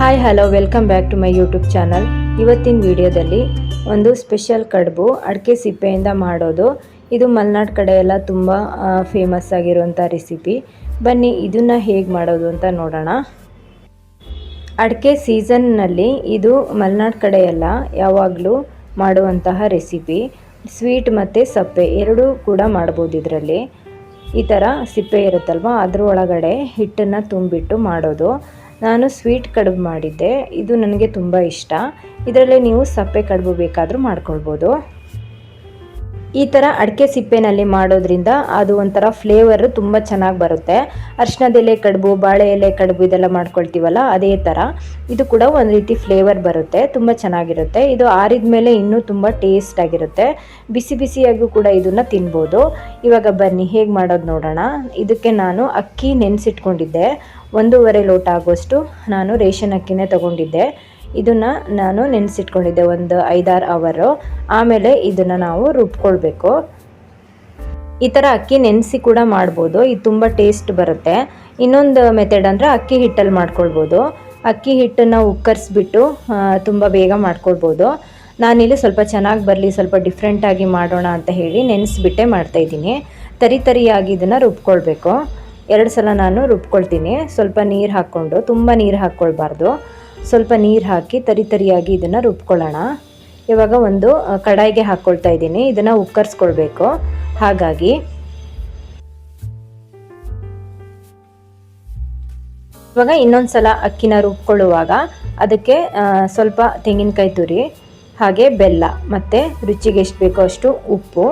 Hi hello welcome back to my YouTube channel ಇವತ್ತಿನ ವಿಡಿಯೋದಲ್ಲಿ ಒಂದು ಸ್ಪೆಷಲ್ ಕಡುಬು ಅಡಿಕೆ ಸಿಪ್ಪೆಯಿಂದ ಮಾಡೋದು. ಇದು ಮಲೆನಾಡು ಕಡೆ ಎಲ್ಲ ತುಂಬ ಫೇಮಸ್ ಆಗಿರುವಂಥ ರೆಸಿಪಿ ಬನ್ನಿ, ಇದನ್ನು ಹೇಗೆ ಮಾಡೋದು ಅಂತ ನೋಡೋಣ. ಅಡಿಕೆ ಸೀಸನ್ನಲ್ಲಿ ಇದು ಮಲೆನಾಡು ಕಡೆ ಯಾವಾಗಲೂ ಮಾಡುವಂತಹ ರೆಸಿಪಿ ಸ್ವೀಟ್ ಮತ್ತು ಸಪ್ಪೆ ಎರಡೂ ಕೂಡ ಮಾಡ್ಬೋದು ಇದರಲ್ಲಿ. ಈ ಥರ ಸಿಪ್ಪೆ ಇರುತ್ತಲ್ವ ಅದ್ರ ಒಳಗಡೆ ಹಿಟ್ಟನ್ನು ತುಂಬಿಟ್ಟು ಮಾಡೋದು. ನಾನು ಸ್ವೀಟ್ ಕಡುಬು ಮಾಡಿದ್ದೆ. ಇದು ನನಗೆ ತುಂಬ ಇಷ್ಟ. ಇದರಲ್ಲೇ ನೀವು ಸಪ್ಪೆ ಕಡುಬು ಬೇಕಾದರೂ ಮಾಡ್ಕೊಳ್ಬೋದು. ಈ ಥರ ಅಡಿಕೆ ಸಿಪ್ಪೆನಲ್ಲಿ ಮಾಡೋದ್ರಿಂದ ಅದು ಒಂಥರ ಫ್ಲೇವರ್ ತುಂಬ ಚೆನ್ನಾಗಿ ಬರುತ್ತೆ. ಅರ್ಶಿನದ ಎಲೆ ಕಡುಬು, ಬಾಳೆ ಎಲೆ ಕಡುಬು ಇದೆಲ್ಲ ಮಾಡ್ಕೊಳ್ತೀವಲ್ಲ, ಅದೇ ಥರ ಇದು ಕೂಡ ಒಂದು ರೀತಿ ಫ್ಲೇವರ್ ಬರುತ್ತೆ, ತುಂಬ ಚೆನ್ನಾಗಿರುತ್ತೆ. ಇದು ಆರಿದ ಮೇಲೆ ಇನ್ನೂ ತುಂಬ ಟೇಸ್ಟ್ ಆಗಿರುತ್ತೆ. ಬಿಸಿ ಬಿಸಿಯಾಗೂ ಕೂಡ ಇದನ್ನು ತಿನ್ಬೋದು. ಇವಾಗ ಬನ್ನಿ, ಹೇಗೆ ಮಾಡೋದು ನೋಡೋಣ. ಇದಕ್ಕೆ ನಾನು ಅಕ್ಕಿ ನೆನೆಸಿಟ್ಕೊಂಡಿದ್ದೆ. ಒಂದೂವರೆ ಲೋಟ ಆಗೋಷ್ಟು ನಾನು ರೇಷನ್ ಅಕ್ಕಿನೇ ತಗೊಂಡಿದ್ದೆ. ಇದನ್ನು ನಾನು ನೆನೆಸಿಟ್ಕೊಂಡಿದ್ದೆ, ಒಂದು ಐದಾರು ಅವರು. ಆಮೇಲೆ ಇದನ್ನು ನಾವು ರುಬ್ಕೊಳ್ಬೇಕು. ಈ ಥರ ಅಕ್ಕಿ ನೆನೆಸಿ ಕೂಡ ಮಾಡ್ಬೋದು. ಇದು ತುಂಬ ಟೇಸ್ಟ್ ಬರುತ್ತೆ. ಇನ್ನೊಂದು ಮೆಥಡ್ ಅಂದರೆ ಅಕ್ಕಿ ಹಿಟ್ಟಲ್ಲಿ ಮಾಡ್ಕೊಳ್ಬೋದು. ಅಕ್ಕಿ ಹಿಟ್ಟನ್ನು ಉಕ್ಕರಿಸ್ಬಿಟ್ಟು ತುಂಬ ಬೇಗ ಮಾಡ್ಕೊಳ್ಬೋದು. ನಾನಿಲ್ಲಿ ಸ್ವಲ್ಪ ಚೆನ್ನಾಗಿ ಬರಲಿ, ಸ್ವಲ್ಪ ಡಿಫ್ರೆಂಟಾಗಿ ಮಾಡೋಣ ಅಂತ ಹೇಳಿ ನೆನೆಸ್ಬಿಟ್ಟೆ ಮಾಡ್ತಾಯಿದ್ದೀನಿ ತರಿ ತರಿಯಾಗಿ ಇದನ್ನು ರುಬ್ಕೊಳ್ಬೇಕು. ಎರಡು ಸಲ ನಾನು ರುಬ್ಕೊಳ್ತೀನಿ. ಸ್ವಲ್ಪ ನೀರು ಹಾಕ್ಕೊಂಡು, ತುಂಬ ನೀರು ಹಾಕ್ಕೊಳ್ಬಾರ್ದು. ಸ್ವಲ್ಪ ನೀರು ಹಾಕಿ ತರಿ ತರಿಯಾಗಿ ಇದನ್ನು ರುಬ್ಕೊಳ್ಳೋಣ. ಇವಾಗ ಒಂದು ಕಡಾಯಿಗೆ ಹಾಕ್ಕೊಳ್ತಾ ಇದ್ದೀನಿ. ಇದನ್ನು ಉಕ್ಕರ್ಸ್ಕೊಳ್ಬೇಕು. ಹಾಗಾಗಿ ಇವಾಗ ಇನ್ನೊಂದು ಸಲ ಅಕ್ಕಿನ ರುಬ್ಕೊಳ್ಳುವಾಗ ಅದಕ್ಕೆ ಸ್ವಲ್ಪ ತೆಂಗಿನಕಾಯಿ ತುರಿ, ಹಾಗೆ ಬೆಲ್ಲ, ಮತ್ತು ರುಚಿಗೆ ಎಷ್ಟು ಬೇಕೋ ಅಷ್ಟು ಉಪ್ಪು,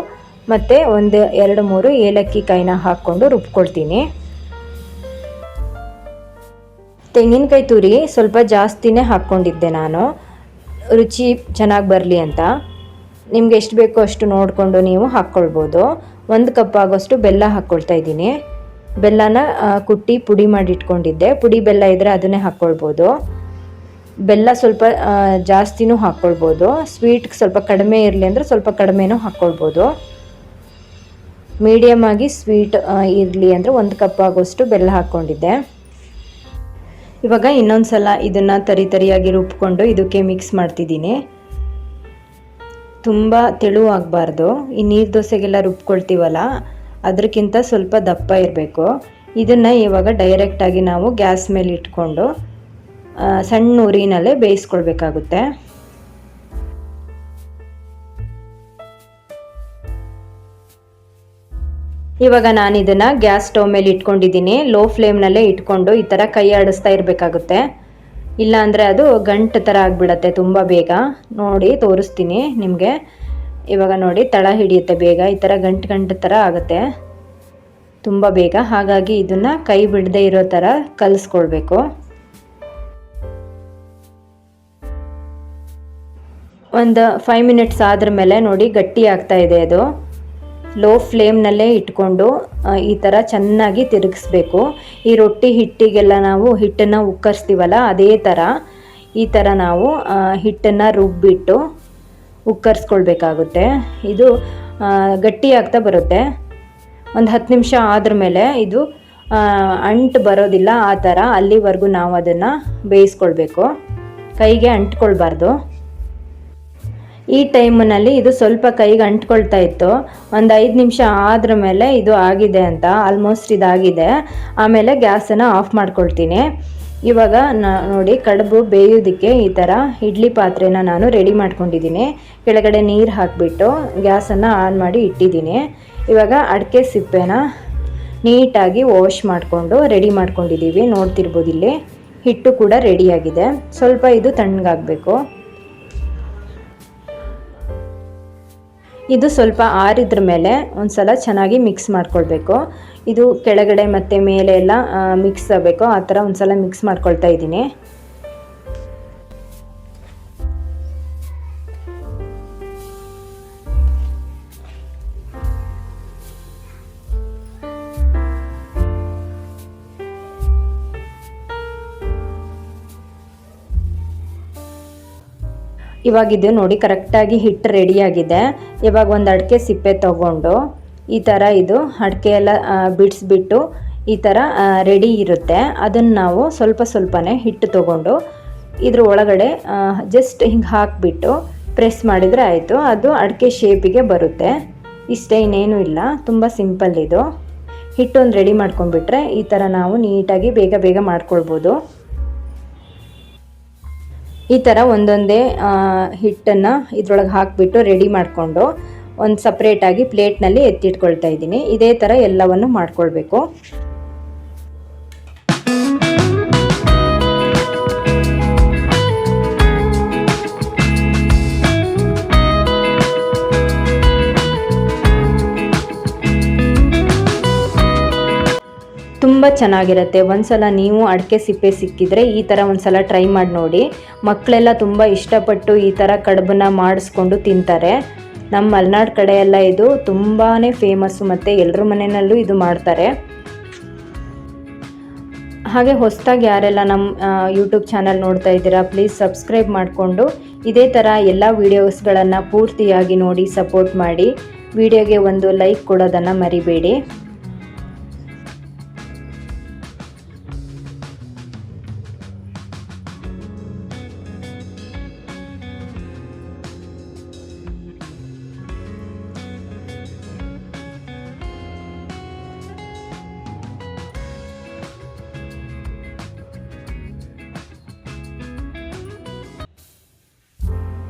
ಮತ್ತು ಒಂದು, ಎರಡು, ಮೂರು ಏಲಕ್ಕಿ ಕಾಯಿನ ಹಾಕ್ಕೊಂಡು ರುಬ್ಕೊಳ್ತೀನಿ. ತೆಂಗಿನಕಾಯಿ ತುರಿ ಸ್ವಲ್ಪ ಜಾಸ್ತಿನೇ ಹಾಕ್ಕೊಂಡಿದ್ದೆ ನಾನು. ರುಚಿ ಚೆನ್ನಾಗಿ ಬರಲಿ ಅಂತ. ನಿಮ್ಗೆ ಎಷ್ಟು ಬೇಕೋ ಅಷ್ಟು ನೋಡಿಕೊಂಡು ನೀವು ಹಾಕ್ಕೊಳ್ಬೋದು. ಒಂದು ಕಪ್ ಆಗೋಷ್ಟು ಬೆಲ್ಲ ಹಾಕ್ಕೊಳ್ತಾ ಇದ್ದೀನಿ. ಬೆಲ್ಲನ ಕುಟ್ಟಿ ಪುಡಿ ಮಾಡಿ ಇಟ್ಕೊಂಡಿದ್ದೆ ಪುಡಿ ಬೆಲ್ಲ ಇದ್ದರೆ ಅದನ್ನೇ ಹಾಕ್ಕೊಳ್ಬೋದು. ಬೆಲ್ಲ ಸ್ವಲ್ಪ ಜಾಸ್ತಿನೂ ಹಾಕ್ಕೊಳ್ಬೋದು. ಸ್ವೀಟ್ಗೆ ಸ್ವಲ್ಪ ಕಡಿಮೆ ಇರಲಿ ಅಂದರೆ ಸ್ವಲ್ಪ ಕಡಿಮೆನೂ ಹಾಕ್ಕೊಳ್ಬೋದು. ಮೀಡಿಯಮ್ ಆಗಿ ಸ್ವೀಟ್ ಇರಲಿ ಅಂದರೆ ಒಂದು ಕಪ್ ಆಗೋಷ್ಟು ಬೆಲ್ಲ ಹಾಕ್ಕೊಂಡಿದ್ದೆ. ಇವಾಗ ಇನ್ನೊಂದು ಸಲ ಇದನ್ನು ತರಿ ತರಿಯಾಗಿ ರುಬ್ಕೊಂಡು ಇದಕ್ಕೆ ಮಿಕ್ಸ್ ಮಾಡ್ತಿದ್ದೀನಿ. ತುಂಬ ತೆಳುವಾಗಬಾರ್ದು ಈ ನೀರು ದೋಸೆಗೆಲ್ಲ ರುಬ್ಕೊಳ್ತೀವಲ್ಲ ಅದಕ್ಕಿಂತ ಸ್ವಲ್ಪ ದಪ್ಪ ಇರಬೇಕು. ಇದನ್ನು ಇವಾಗ ಡೈರೆಕ್ಟಾಗಿ ನಾವು ಗ್ಯಾಸ್ ಮೇಲೆ ಇಟ್ಕೊಂಡು ಸಣ್ಣ ಉರಿನಲ್ಲೇ ಬೇಯಿಸ್ಕೊಳ್ಬೇಕಾಗುತ್ತೆ. ಇವಾಗ ನಾನು ಇದನ್ನು ಗ್ಯಾಸ್ ಸ್ಟವ್ ಮೇಲೆ ಇಟ್ಕೊಂಡಿದ್ದೀನಿ. ಲೋ ಫ್ಲೇಮ್ನಲ್ಲೇ ಇಟ್ಕೊಂಡು ಈ ಥರ ಕೈ ಆಡಿಸ್ತಾ ಇರಬೇಕಾಗುತ್ತೆ. ಇಲ್ಲ ಅಂದರೆ ಅದು ಗಂಟು ಥರ ಆಗಿಬಿಡತ್ತೆ ತುಂಬ ಬೇಗ. ನೋಡಿ, ತೋರಿಸ್ತೀನಿ ನಿಮಗೆ. ಇವಾಗ ನೋಡಿ, ತಳ ಹಿಡಿಯುತ್ತೆ ಬೇಗ. ಈ ಥರ ಗಂಟು ಗಂಟು ಥರ ಆಗುತ್ತೆ. ತುಂಬ ಬೇಗ. ಹಾಗಾಗಿ ಇದನ್ನು ಕೈ ಬಿಡದೆ ಇರೋ ಥರ ಕಲಿಸ್ಕೊಳ್ಬೇಕು. ಒಂದು ಫೈವ್ ಮಿನಿಟ್ಸ್ ಆದ್ರ ಮೇಲೆ ನೋಡಿ ಗಟ್ಟಿ ಆಗ್ತಾ ಇದೆ ಅದು. ಲೋ ಫ್ಲೇಮ್ನಲ್ಲೇ ಇಟ್ಕೊಂಡು ಈ ಥರ ಚೆನ್ನಾಗಿ ತಿರುಗಿಸ್ಬೇಕು. ಈ ರೊಟ್ಟಿ ಹಿಟ್ಟಿಗೆಲ್ಲ ನಾವು ಹಿಟ್ಟನ್ನು ಉಕ್ಕರಿಸ್ತೀವಲ್ಲ, ಅದೇ ಥರ ಈ ಥರ ನಾವು ಹಿಟ್ಟನ್ನು ರುಬ್ಬಿಟ್ಟು ಉಕ್ಕರಿಸ್ಕೊಳ್ಬೇಕಾಗುತ್ತೆ. ಇದು ಗಟ್ಟಿ ಆಗ್ತಾ ಬರುತ್ತೆ. ಒಂದು ಹತ್ತು ನಿಮಿಷ ಆದ್ರ ಮೇಲೆ ಇದು ಅಂಟು ಬರೋದಿಲ್ಲ ಆ ಥರ ಅಲ್ಲಿವರೆಗೂ ನಾವು ಅದನ್ನು ಬೇಯಿಸ್ಕೊಳ್ಬೇಕು. ಕೈಗೆ ಅಂಟ್ಕೊಳ್ಬಾರ್ದು. ಈ ಟೈಮ್ನಲ್ಲಿ ಇದು ಸ್ವಲ್ಪ ಕೈಗೆ ಅಂಟ್ಕೊಳ್ತಾ ಇತ್ತು. ಒಂದು ಐದು ನಿಮಿಷ ಆದ್ರ ಮೇಲೆ ಇದು ಆಗಿದೆ ಅಂತ ಆಲ್ಮೋಸ್ಟ್ ಇದಾಗಿದೆ. ಆಮೇಲೆ ಗ್ಯಾಸನ್ನು ಆಫ್ ಮಾಡ್ಕೊಳ್ತೀನಿ. ಇವಾಗ ನೋಡಿ ಕಡುಬು ಬೇಯೋದಕ್ಕೆ ಈ ಥರ ಇಡ್ಲಿ ಪಾತ್ರೆನ ನಾನು ರೆಡಿ ಮಾಡ್ಕೊಂಡಿದ್ದೀನಿ. ಕೆಳಗಡೆ ನೀರು ಹಾಕಿಬಿಟ್ಟು ಗ್ಯಾಸನ್ನು ಆನ್ ಮಾಡಿ ಇಟ್ಟಿದ್ದೀನಿ. ಇವಾಗ ಅಡಿಕೆ ಸಿಪ್ಪೆನ ನೀಟಾಗಿ ವಾಶ್ ಮಾಡಿಕೊಂಡು ರೆಡಿ ಮಾಡ್ಕೊಂಡಿದ್ದೀವಿ ನೋಡ್ತಿರ್ಬೋದು ಇಲ್ಲಿ. ಹಿಟ್ಟು ಕೂಡ ರೆಡಿಯಾಗಿದೆ ಸ್ವಲ್ಪ ಇದು ತಣ್ಣಗಾಗಬೇಕು. ಇದು ಸ್ವಲ್ಪ ಆರಿದ್ರ ಮೇಲೆ ಒಂದು ಸಲ ಚೆನ್ನಾಗಿ ಮಿಕ್ಸ್ ಮಾಡ್ಕೊಳ್ಬೇಕು. ಇದು ಕೆಳಗಡೆ ಮತ್ತು ಮೇಲೆ ಎಲ್ಲ ಮಿಕ್ಸ್ ಆಗಬೇಕು. ಆ ಥರ ಒಂದು ಸಲ ಮಿಕ್ಸ್ ಮಾಡ್ಕೊಳ್ತಾ ಇದ್ದೀನಿ. ಇವಾಗ ಇದು ನೋಡಿ ಕರೆಕ್ಟಾಗಿ ಹಿಟ್ಟು ರೆಡಿಯಾಗಿದೆ ಇವಾಗ ಒಂದು ಅಡಿಕೆ ಸಿಪ್ಪೆ ತಗೊಂಡು ಈ ಥರ ಇದು ಅಡಿಕೆ ಎಲ್ಲ ಬಿಡಿಸ್ಬಿಟ್ಟು ಈ ಥರ ರೆಡಿ ಇರುತ್ತೆ. ಅದನ್ನು ನಾವು ಸ್ವಲ್ಪ ಸ್ವಲ್ಪನೇ ಹಿಟ್ಟು ತಗೊಂಡು ಇದ್ರ ಒಳಗಡೆ ಜಸ್ಟ್ ಹಿಂಗೆ ಹಾಕಿಬಿಟ್ಟು ಪ್ರೆಸ್ ಮಾಡಿದರೆ ಆಯಿತು. ಅದು ಅಡಿಕೆ ಶೇಪಿಗೆ ಬರುತ್ತೆ. ಇಷ್ಟೇ ಇನ್ನೇನು ಇಲ್ಲ. ತುಂಬ ಸಿಂಪಲ್ ಇದು. ಹಿಟ್ಟೊಂದು ರೆಡಿ ಮಾಡ್ಕೊಂಡ್ಬಿಟ್ರೆ ಈ ಥರ ನಾವು ನೀಟಾಗಿ ಬೇಗ ಬೇಗ ಮಾಡ್ಕೊಳ್ಬೋದು. ಈ ಥರ ಒಂದೊಂದೇ ಹಿಟ್ಟನ್ನು ಇದ್ರೊಳಗೆ ಹಾಕಿಬಿಟ್ಟು ರೆಡಿ ಮಾಡಿಕೊಂಡು ಒಂದು ಸಪ್ರೇಟಾಗಿ ಪ್ಲೇಟ್ನಲ್ಲಿ ಎತ್ತಿಟ್ಕೊಳ್ತಾ ಇದ್ದೀನಿ. ಇದೇ ಥರ ಎಲ್ಲವನ್ನು ಮಾಡ್ಕೊಳ್ಬೇಕು. ಚೆನ್ನಾಗಿರುತ್ತೆ. ಒಂದ್ಸಲ ನೀವು ಅಡಿಕೆ ಸಿಪ್ಪೆ ಸಿಕ್ಕಿದ್ರೆ ಈ ಥರ ಒಂದ್ಸಲ ಟ್ರೈ ಮಾಡಿ ನೋಡಿ. ಮಕ್ಕಳೆಲ್ಲ ತುಂಬ ಇಷ್ಟಪಟ್ಟು ಈ ಥರ ಕಡುಬನ್ನ ಮಾಡಿಸ್ಕೊಂಡು ತಿಂತಾರೆ. ನಮ್ಮ ಮಲೆನಾಡು ಕಡೆ ಎಲ್ಲ ಇದು ತುಂಬಾ ಫೇಮಸ್ಸು ಮತ್ತು ಎಲ್ಲರ ಮನೆಯಲ್ಲೂ ಇದು ಮಾಡ್ತಾರೆ. ಹಾಗೆ ಹೊಸದಾಗಿ ಯಾರೆಲ್ಲ ನಮ್ಮ ಯೂಟ್ಯೂಬ್ ಚಾನಲ್ ನೋಡ್ತಾ ಇದ್ದೀರಾ ಪ್ಲೀಸ್ ಸಬ್ಸ್ಕ್ರೈಬ್ ಮಾಡಿಕೊಂಡು. ಇದೇ ಥರ ಎಲ್ಲ ವೀಡಿಯೋಸ್ಗಳನ್ನು ಪೂರ್ತಿಯಾಗಿ ನೋಡಿ ಸಪೋರ್ಟ್ ಮಾಡಿ. ವಿಡಿಯೋಗೆ ಒಂದು ಲೈಕ್ ಕೊಡೋದನ್ನು ಮರಿಬೇಡಿ.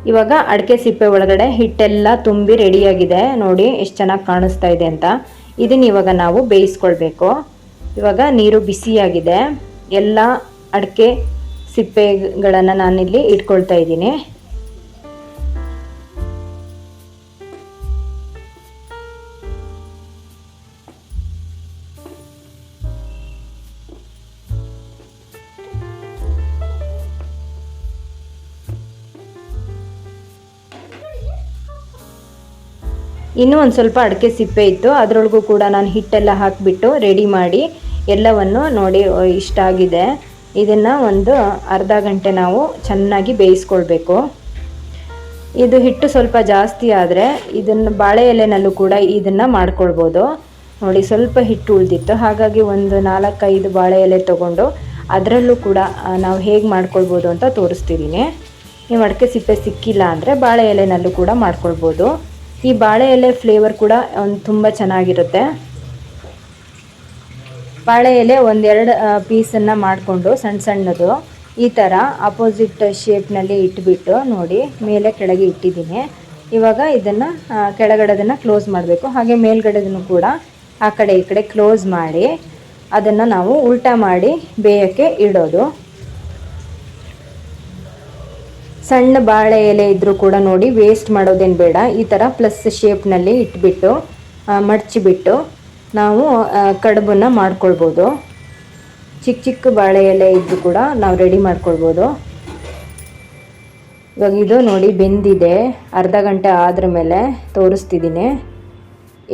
ಇವಾಗ ಅಡಿಕೆ ಸಿಪ್ಪೆ ಒಳಗಡೆ ಹಿಟ್ಟೆಲ್ಲ ತುಂಬಿ ರೆಡಿಯಾಗಿದೆ. ನೋಡಿ, ಎಷ್ಟು ಚೆನ್ನಾಗಿ ಕಾಣಿಸ್ತಾ ಇದೆ ಅಂತ. ಇದನ್ನ ಇವಾಗ ನಾವು ಬೇಯಿಸ್ಕೊಳ್ಬೇಕು. ಇವಾಗ ನೀರು ಬಿಸಿಯಾಗಿದೆ. ಎಲ್ಲ ಅಡಿಕೆ ಸಿಪ್ಪೆಗಳನ್ನು ನಾನಿಲ್ಲಿ ಇಟ್ಕೊಳ್ತಾ ಇದ್ದೀನಿ. ಇನ್ನೂ ಒಂದು ಸ್ವಲ್ಪ ಅಡಿಕೆ ಸಿಪ್ಪೆ ಇತ್ತು. ಅದರೊಳಗೂ ಕೂಡ ನಾನು ಹಿಟ್ಟೆಲ್ಲ ಹಾಕಿಬಿಟ್ಟು ರೆಡಿ ಮಾಡಿ ಎಲ್ಲವನ್ನು ನೋಡಿ ಇಷ್ಟ ಆಗಿದೆ. ಇದನ್ನು ಒಂದು ಅರ್ಧ ಗಂಟೆ ನಾವು ಚೆನ್ನಾಗಿ ಬೇಯಿಸ್ಕೊಳ್ಬೇಕು. ಇದು ಹಿಟ್ಟು ಸ್ವಲ್ಪ ಜಾಸ್ತಿ ಆದರೆ ಇದನ್ನು ಬಾಳೆ ಎಲೆನಲ್ಲೂ ಕೂಡ ಇದನ್ನು ಮಾಡ್ಕೊಳ್ಬೋದು. ನೋಡಿ, ಸ್ವಲ್ಪ ಹಿಟ್ಟು ಉಳಿದಿತ್ತು. ಹಾಗಾಗಿ ಒಂದು ನಾಲ್ಕೈದು ಬಾಳೆ ಎಲೆ ತೊಗೊಂಡು ಅದರಲ್ಲೂ ಕೂಡ ನಾವು ಹೇಗೆ ಮಾಡ್ಕೊಳ್ಬೋದು ಅಂತ ತೋರಿಸ್ತಿದ್ದೀನಿ ನೀವು ಅಡಿಕೆ ಸಿಪ್ಪೆ ಸಿಕ್ಕಿಲ್ಲ ಅಂದರೆ ಬಾಳೆ ಎಲೆನಲ್ಲೂ ಕೂಡ ಮಾಡ್ಕೊಳ್ಬೋದು. ಈ ಬಾಳೆ ಎಲೆ ಫ್ಲೇವರ್ ಕೂಡ ಒಂದು ತುಂಬ ಚೆನ್ನಾಗಿರುತ್ತೆ. ಬಾಳೆ ಎಲೆ ಒಂದೆರಡು ಪೀಸನ್ನು ಮಾಡಿಕೊಂಡು ಸಣ್ಣ ಸಣ್ಣದು ಈ ಥರ ಅಪೋಸಿಟ್ ಶೇಪ್ನಲ್ಲಿ ಇಟ್ಬಿಟ್ಟು ನೋಡಿ, ಮೇಲೆ ಕೆಳಗೆ ಇಟ್ಟಿದ್ದೀನಿ. ಇವಾಗ ಇದನ್ನು ಕೆಳಗಡೆದನ್ನು ಕ್ಲೋಸ್ ಮಾಡಬೇಕು. ಹಾಗೆ ಮೇಲ್ಗಡೆದನ್ನು ಕೂಡ ಆ ಕಡೆ ಈ ಕಡೆ ಕ್ಲೋಸ್ ಮಾಡಿ ಅದನ್ನು ನಾವು ಉಲ್ಟಾ ಮಾಡಿ ಬೇಯೋಕ್ಕೆ ಇಡೋದು. ಸಣ್ಣ ಬಾಳೆ ಎಲೆ ಇದ್ದರೂ ಕೂಡ ನೋಡಿ ವೇಸ್ಟ್ ಮಾಡೋದೇನು ಬೇಡ. ಈ ಥರ ಪ್ಲಸ್ ಶೇಪ್ನಲ್ಲಿ ಇಟ್ಬಿಟ್ಟು ಮಡಚಿಬಿಟ್ಟು ನಾವು ಕಡುಬನ್ನು ಮಾಡ್ಕೊಳ್ಬೋದು. ಚಿಕ್ಕ ಚಿಕ್ಕ ಬಾಳೆ ಎಲೆ ಇದ್ದು ಕೂಡ ನಾವು ರೆಡಿ ಮಾಡ್ಕೊಳ್ಬೋದು. ಇವಾಗ ಇದು ನೋಡಿ ಬೆಂದಿದೆ. ಅರ್ಧ ಗಂಟೆ ಆದ್ರ ಮೇಲೆ ತೋರಿಸ್ತಿದ್ದೀನಿ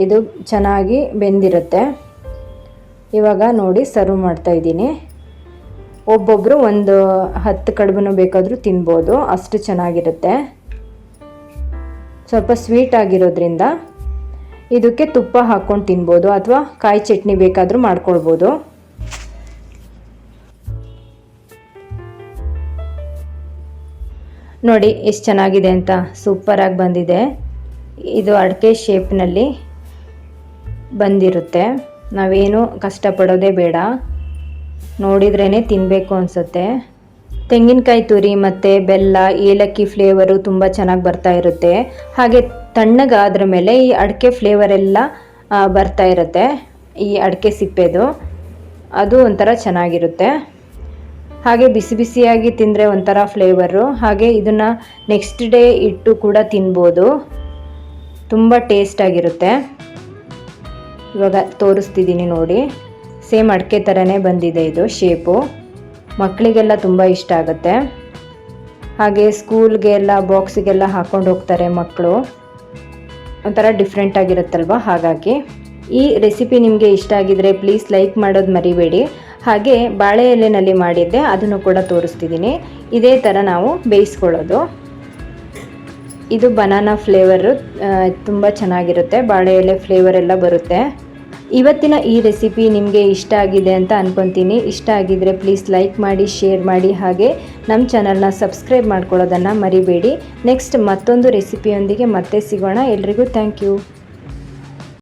ಇದು ಚೆನ್ನಾಗಿ ಬೆಂದಿರುತ್ತೆ. ಇವಾಗ ನೋಡಿ ಸರ್ವ್ ಮಾಡ್ತಾ ಇದ್ದೀನಿ. ಒಬ್ಬೊಬ್ಬರು ಒಂದು ಹತ್ತು ಕಡುಬನ್ನು ಬೇಕಾದರೂ ತಿನ್ಬೋದು. ಅಷ್ಟು ಚೆನ್ನಾಗಿರುತ್ತೆ. ಸ್ವಲ್ಪ ಸ್ವೀಟ್ ಆಗಿರೋದ್ರಿಂದ ಇದಕ್ಕೆ ತುಪ್ಪ ಹಾಕ್ಕೊಂಡು ತಿನ್ಬೋದು ಅಥವಾ ಕಾಯಿ ಚಟ್ನಿ ಬೇಕಾದರೂ ಮಾಡ್ಕೊಳ್ಬೋದು. ನೋಡಿ, ಎಷ್ಟು ಚೆನ್ನಾಗಿದೆ ಅಂತ. ಸೂಪರಾಗಿ ಬಂದಿದೆ. ಇದು ಅಡಿಕೆ ಶೇಪ್ನಲ್ಲಿ ಬಂದಿರುತ್ತೆ. ನಾವೇನು ಕಷ್ಟಪಡೋದೇ ಬೇಡ. ನೋಡಿದ್ರೇ ತಿನ್ನಬೇಕು ಅನಿಸುತ್ತೆ. ತೆಂಗಿನಕಾಯಿ ತುರಿ ಮತ್ತು ಬೆಲ್ಲ, ಏಲಕ್ಕಿ ಫ್ಲೇವರು ತುಂಬ ಚೆನ್ನಾಗಿ ಬರ್ತಾ ಇರುತ್ತೆ. ಹಾಗೆ ತಣ್ಣಗಾದ್ರ ಮೇಲೆ ಈ ಅಡಿಕೆ ಫ್ಲೇವರ್ ಎಲ್ಲ ಬರ್ತಾ ಇರುತ್ತೆ. ಈ ಅಡಿಕೆ ಸಿಪ್ಪೆದು. ಅದು ಒಂಥರ ಚೆನ್ನಾಗಿರುತ್ತೆ. ಹಾಗೆ ಬಿಸಿ ಬಿಸಿಯಾಗಿ ತಿಂದರೆ ಒಂಥರ ಫ್ಲೇವರು ಹಾಗೆ ಇದನ್ನು ನೆಕ್ಸ್ಟ್ ಡೇ ಇಟ್ಟು ಕೂಡ ತಿನ್ಬೋದು. ತುಂಬ ಟೇಸ್ಟಾಗಿರುತ್ತೆ ಇವಾಗ ತೋರಿಸ್ತಿದ್ದೀನಿ ನೋಡಿ. ಸೇಮ್ ಅಡಿಕೆ ಥರನೇ ಬಂದಿದೆ ಇದು ಶೇಪು ಮಕ್ಕಳಿಗೆಲ್ಲ ತುಂಬ ಇಷ್ಟ ಆಗುತ್ತೆ. ಹಾಗೆ ಸ್ಕೂಲ್ಗೆಲ್ಲ ಬಾಕ್ಸಿಗೆಲ್ಲ ಹಾಕ್ಕೊಂಡು ಹೋಗ್ತಾರೆ ಮಕ್ಕಳು ಒಂಥರ ಡಿಫ್ರೆಂಟ್ ಆಗಿರುತ್ತಲ್ವ? ಹಾಗಾಗಿ ಈ ರೆಸಿಪಿ ನಿಮಗೆ ಇಷ್ಟ ಆಗಿದರೆ ಪ್ಲೀಸ್ ಲೈಕ್ ಮಾಡೋದು ಮರಿಬೇಡಿ. ಹಾಗೆ ಬಾಳೆ ಎಲೆನಲ್ಲಿ ಮಾಡಿದ್ದೆ, ಅದನ್ನು ಕೂಡ ತೋರಿಸ್ತಿದ್ದೀನಿ. ಇದೇ ಥರ ನಾವು ಬೇಯಿಸ್ಕೊಳ್ಳೋದು. ಇದು ಬನಾನಾ ಫ್ಲೇವರು ತುಂಬ ಚೆನ್ನಾಗಿರುತ್ತೆ. ಬಾಳೆ ಎಲೆ ಫ್ಲೇವರ್ ಎಲ್ಲ ಬರುತ್ತೆ. ಇವತ್ತಿನ ಈ ರೆಸಿಪಿ ನಿಮಗೆ ಇಷ್ಟ ಆಗಿದೆ ಅಂತ ಅನ್ಕೊತೀನಿ. ಇಷ್ಟ ಆಗಿದ್ರೆ ಪ್ಲೀಸ್ ಲೈಕ್ ಮಾಡಿ ಶೇರ್ ಮಾಡಿ, ಹಾಗೆ ನಮ್ಮ ಚಾನಲ್ನ ಸಬ್ಸ್ಕ್ರೈಬ್ ಮಾಡ್ಕೊಳ್ಳೋದನ್ನು ಮರಿಬೇಡಿ. ನೆಕ್ಸ್ಟ್ ಮತ್ತೊಂದು ರೆಸಿಪಿಯೊಂದಿಗೆ ಮತ್ತೆ ಸಿಗೋಣ. ಎಲ್ರಿಗೂ ಥ್ಯಾಂಕ್ ಯು